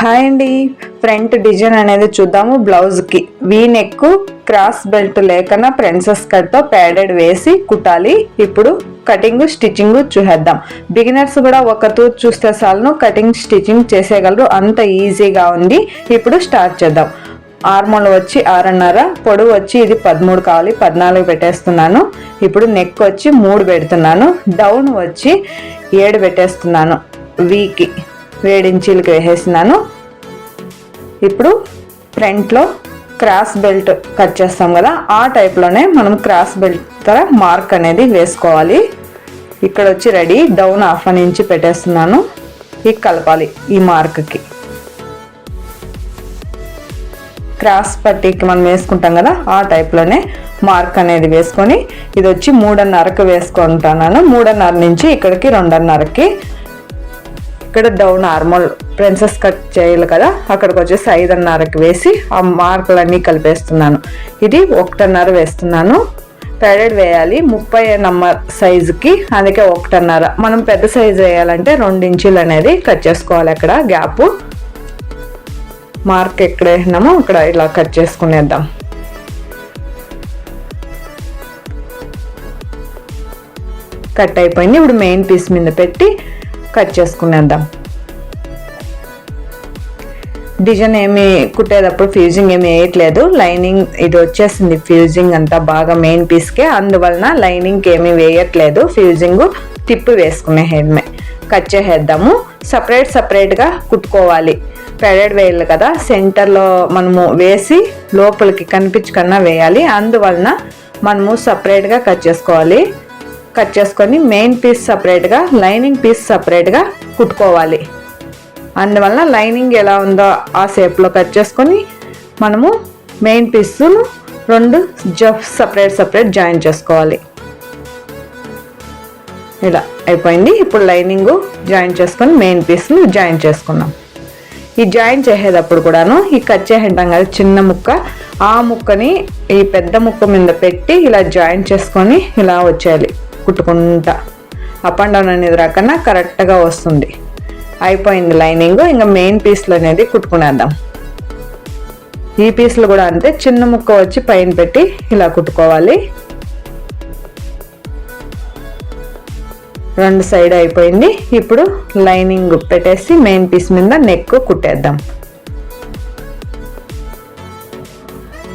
Hi అండి. Front design అనేది చూద్దాము. బ్లౌజ్కి వీ నెక్ క్రాస్ బెల్ట్ లేకుండా ప్రిన్సెస్ కట్తో ప్యాడెడ్ వేసి కుట్టాలి. ఇప్పుడు కటింగ్ స్టిచ్చింగ్ చూసేద్దాం. బిగినర్స్ కూడా ఒక తూర్ చూస్తే చాలను కటింగ్ స్టిచ్చింగ్ చేసేయగలరు. అంత ఈజీగా ఉంది. ఇప్పుడు స్టార్ట్ చేద్దాం. ఆర్మోల్ వచ్చి ఆరున్నర పొడవు వచ్చి ఇది పదమూడు కావాలి పద్నాలుగు పెట్టేస్తున్నాను. ఇప్పుడు నెక్ వచ్చి మూడు పెడుతున్నాను. డౌన్ వచ్చి ఏడు పెట్టేస్తున్నాను. వీకి వేడించీలకి వేసేసినాను. ఇప్పుడు ఫ్రంట్లో క్రాస్ బెల్ట్ కట్ చేస్తాం కదా ఆ టైప్లోనే మనం క్రాస్ బెల్ట్ తర మార్క్ అనేది వేసుకోవాలి. ఇక్కడ వచ్చి రెడీ డౌన్ హాఫ్ అని ఇంచి పెట్టేస్తున్నాను. ఇది కలపాలి ఈ మార్క్కి క్రాస్ పట్టీకి మనం వేసుకుంటాం కదా ఆ టైప్లోనే మార్క్ అనేది వేసుకొని ఇది వచ్చి మూడున్నరకు వేసుకుంటున్నాను. మూడున్నర నుంచి ఇక్కడికి రెండున్నరకి. ఇక్కడ డౌన్ నార్మల్ ప్రిన్సెస్ కట్ చేయాలి కదా అక్కడికి వచ్చేసి ఐదున్నరకి వేసి ఆ మార్కులన్నీ కలిపేస్తున్నాను. ఇది ఒకటిన్నర వేస్తున్నాను. థైరాయిడ్ వేయాలి. ముప్పై నంబర్ సైజుకి అందుకే ఒకటిన్నర. మనం పెద్ద సైజు వేయాలంటే రెండు ఇంచులు అనేది కట్ చేసుకోవాలి అక్కడ గ్యాప్ మార్క్ ఎక్కడ వేసినామో అక్కడ ఇలా కట్ చేసుకునేద్దాం. కట్ అయిపోయింది. ఇప్పుడు మెయిన్ పీస్ మీద పెట్టి కట్ చేసుకునేద్దాం. డిజైన్ ఏమి కుట్టేటప్పుడు ఫ్యూజింగ్ ఏమి వేయట్లేదు. లైనింగ్ ఇది వచ్చేసింది. ఫ్యూజింగ్ అంతా బాగా మెయిన్ పీస్కే అందువలన లైనింగ్కి ఏమి వేయట్లేదు. ఫ్యూజింగ్ తిప్పి వేసుకునే హెడ్మే కట్ చేసేద్దాము. సపరేట్ సపరేట్గా కుట్టుకోవాలి. పెడెడ్ వేయాలి కదా. సెంటర్లో మనము వేసి లోపలికి కనిపించకన్నా వేయాలి. అందువలన మనము సపరేట్గా కట్ చేసుకోవాలి. కట్ చేసుకొని మెయిన్ పీస్ సపరేట్గా లైనింగ్ పీస్ సపరేట్గా కుట్టుకోవాలి. అందువల్ల లైనింగ్ ఎలా ఉందో ఆ షేప్లో కట్ చేసుకొని మనము మెయిన్ పీస్ను రెండు జఫ్ సపరేట్ సపరేట్ జాయిన్ చేసుకోవాలి. ఇలా అయిపోయింది. ఇప్పుడు లైనింగ్ జాయిన్ చేసుకొని మెయిన్ పీస్ను జాయిన్ చేసుకున్నాం. ఈ జాయిన్ చేసేటప్పుడు కూడాను ఈ కట్ చేసేటాం కదా చిన్న ముక్క. ఆ ముక్కని ఈ పెద్ద ముక్క మీద పెట్టి ఇలా జాయిన్ చేసుకొని ఇలా వచ్చేయాలి. కుట్టుకుంటా. అప్ అండ్ డౌన్ అనేది రాకన్నా కరెక్ట్గా వస్తుంది. అయిపోయింది లైనింగ్. ఇంకా మెయిన్ పీస్లు అనేది కుట్టుకునేద్దాం. ఈ పీస్లు కూడా అంతే చిన్న ముక్క వచ్చి పైన పెట్టి ఇలా కుట్టుకోవాలి. రెండు సైడ్ అయిపోయింది. ఇప్పుడు లైనింగ్ పెట్టేసి మెయిన్ పీస్ మీద నెక్ కుట్టేద్దాం.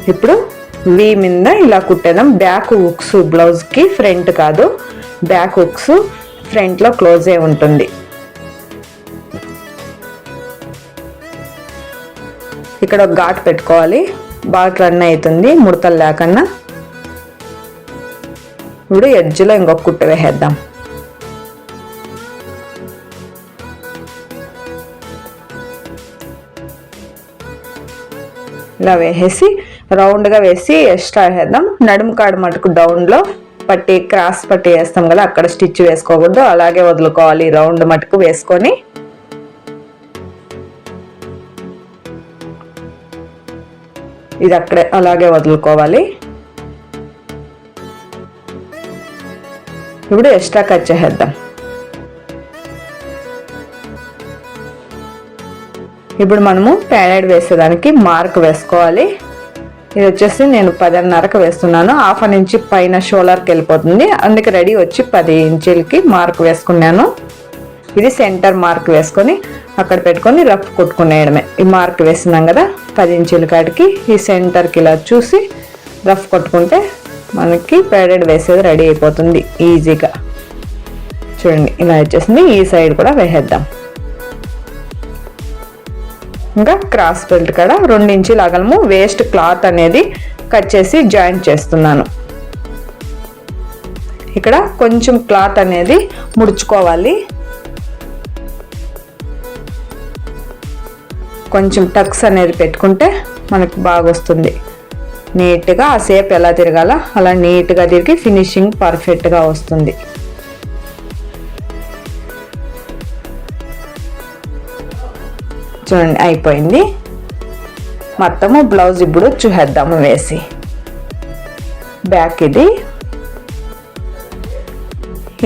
ఇప్పుడు వీ మీద ఇలా కుట్టేద్దాం. బ్యాక్ ఉక్స్ బ్లౌజ్కి ఫ్రంట్ కాదు. బ్యాక్ ఉక్స్ ఫ్రంట్లో క్లోజే ఉంటుంది. ఇక్కడ ఒక ఘాట్ పెట్టుకోవాలి. బాగా రన్ అవుతుంది. ముడతలు లేకుండా ఇప్పుడు ఎడ్జ్లో ఇంకొక కుట్ట వేసేద్దాం. ఇలా వేసేసి రౌండ్గా వేసి ఎక్స్ట్రా వేద్దాం. నడుము కాడ మటుకు డౌన్లో పట్టి క్రాస్ పట్టి వేస్తాం కదా అక్కడ స్టిచ్ వేసుకోకూడదు. అలాగే వదులుకోవాలి రౌండ్ మటుకు వేసుకొని. ఇది అక్కడే అలాగే వదులుకోవాలి. ఇప్పుడు ఎక్స్ట్రా కట్ చేసేద్దాం. ఇప్పుడు మనము ప్యాడెడ్ వేసేదానికి మార్క్ వేసుకోవాలి. ఇది వచ్చేసి నేను పదిన్నరకు వేస్తున్నాను. హాఫ్ అన్ ఇంచ్ పైన షోలర్కి వెళ్ళిపోతుంది. అందుకే రెడీ వచ్చి పది ఇంచులకి మార్క్ వేసుకున్నాను. ఇది సెంటర్ మార్క్ వేసుకొని అక్కడ పెట్టుకొని రఫ్ కొట్టుకునేయడమే. ఈ మార్క్ వేసినాం కదా పది ఇంచుల కాడికి ఈ సెంటర్కి ఇలా చూసి రఫ్ కొట్టుకుంటే మనకి ప్యాడెడ్ వేసేది రెడీ అయిపోతుంది ఈజీగా చూడండి ఇలా వచ్చేసింది. ఈ సైడ్ కూడా వేసేద్దాం. ఇంకా క్రాస్ బెల్ట్ కాడ రెండు ఇంచుల అగలము వేస్ట్ క్లాత్ అనేది కట్ చేసి జాయింట్ చేస్తున్నాను. ఇక్కడ కొంచెం క్లాత్ అనేది ముడుచుకోవాలి. కొంచెం టక్స్ అనేది పెట్టుకుంటే మనకు బాగా వస్తుంది నీట్గా ఆ సేప్ ఎలా తిరగాల? అలా నీట్గా తిరిగి ఫినిషింగ్ పర్ఫెక్ట్గా వస్తుంది. చూడండి అయిపోయింది. మొత్తము బ్లౌజ్ ఇప్పుడు చూసేద్దాము వేసి. బ్యాక్ ఇది.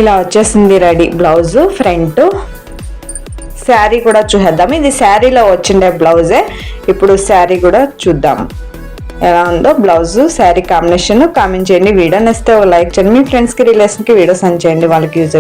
ఇలా వచ్చేసింది రెడీ బ్లౌజ్ ఫ్రంట్. శారీ కూడా చూసేద్దాం ఇది శారీలో వచ్చిండే బ్లౌజే ఇప్పుడు శారీ కూడా చూద్దాం ఎలా ఉందో బ్లౌజ్ శారీ కాంబినేషన్. కామెంట్ చేయండి. వీడియో నచ్చితే లైక్ చేయండి. మీ ఫ్రెండ్స్కి రిలేషన్కి వీడియో సెండ్ చేయండి. వాళ్ళకి యూజ్